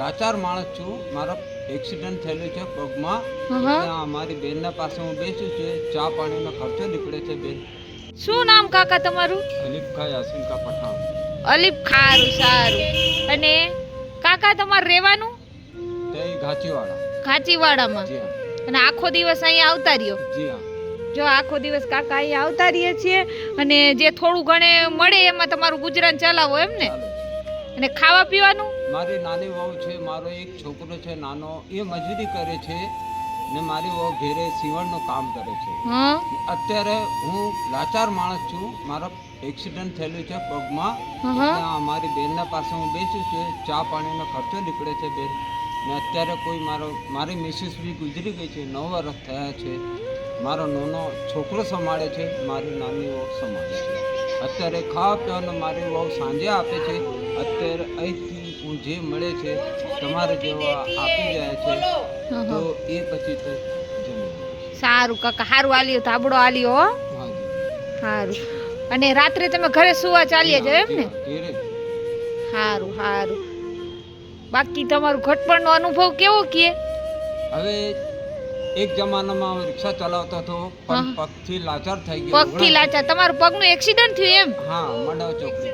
લાચાર માણસ છું. મારો એક્સિડન્ટ થયેલું છે પગમાં. મારી બેનના પાસે હું બેસું છું. ચા પાણીનો ખર્ચો નીકળે છે બેન. શું નામ કાકા તમારું? અલીફખા યાસીન કા પઠાણ. અલીફ ખારું સારું. અને કાકા તમારે રહેવાનું? તે ઘાચીવાડા. ઘાચીવાડામાં. અને આખો દિવસ અહીંયા આવતા રહ્યો? જી હા. જો આખો દિવસ કાકા અહીંયા આવતા રહીએ છીએ. અને જે થોડું ઘણે મળે એમાં તમારું ગુજરાન ચલાવો એમ ને? અને ખાવા પીવાનું? મારી નાની વહુ છે મારો એક છોકરો છે નાનો એ મજૂરી કરે છે ને મારી વહુ ઘેરે સીવણનું કામ કરે છે. અત્યારે હું લાચાર માણસ છું મારો એક્સિડન્ટ થયેલું છે પગમાં. મારી બેનના પાસે હું બેસું છું ચા પાણીનો ખર્ચો નીકળે છે બેન. ને અત્યારે કોઈ મારો મારી મિસિસ બી ગુજરી ગઈ છે નવ વર્ષ થયા છે. મારો નાનો છોકરો સંભાળે છે મારી નાની વહુ સંભાળે છે. અત્યારે ખાવા પીવાનું મારે બહુ સાંજે આપે છે. અત્યારે અહીંથી હું જે મળે છે તમારે જેવા આપી જાય છે તો એ પછી તો સારું કાકા સારું આલ્યો ધાબડો આલ્યો હો. સારું અને રાત્રે તમે ઘરે સુવા ચાલીએ જાવ એમ ને? સારું સારું બાકી તમારું ઘટપણનો અનુભવ કેવો કે? હવે એક જમાનામાં રિક્ષા ચલાવતો હતો પણ પગથી લાચાર થઈ ગયો પગથી લાચાર. તમારું પગનું એક્સિડન્ટ થયું એમ? હા મંડાવ ચોકડી.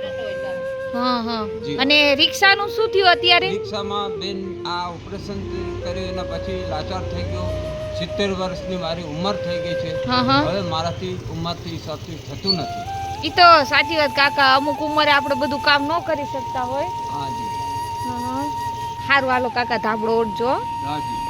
હા હા. અને રિક્ષાનું શું થયું અત્યારે? રિક્ષામાં બેન આ ઓપરેશન કર્યું એના પછી લાચાર થઈ ગયો. સિત્તેર વર્ષની મારી ઉંમર થઈ ગઈ છે. હા હા. હવે મારાથી ઉંમરથી હિસાબથી થતું નથી. એ તો સાચી વાત કાકા. અમુક ઉંમરે આપણે બધું કામ ન કરી શકતા હોય. હાજી સારું હાલો કાકા ધાબળો ઓઢજો. હાજી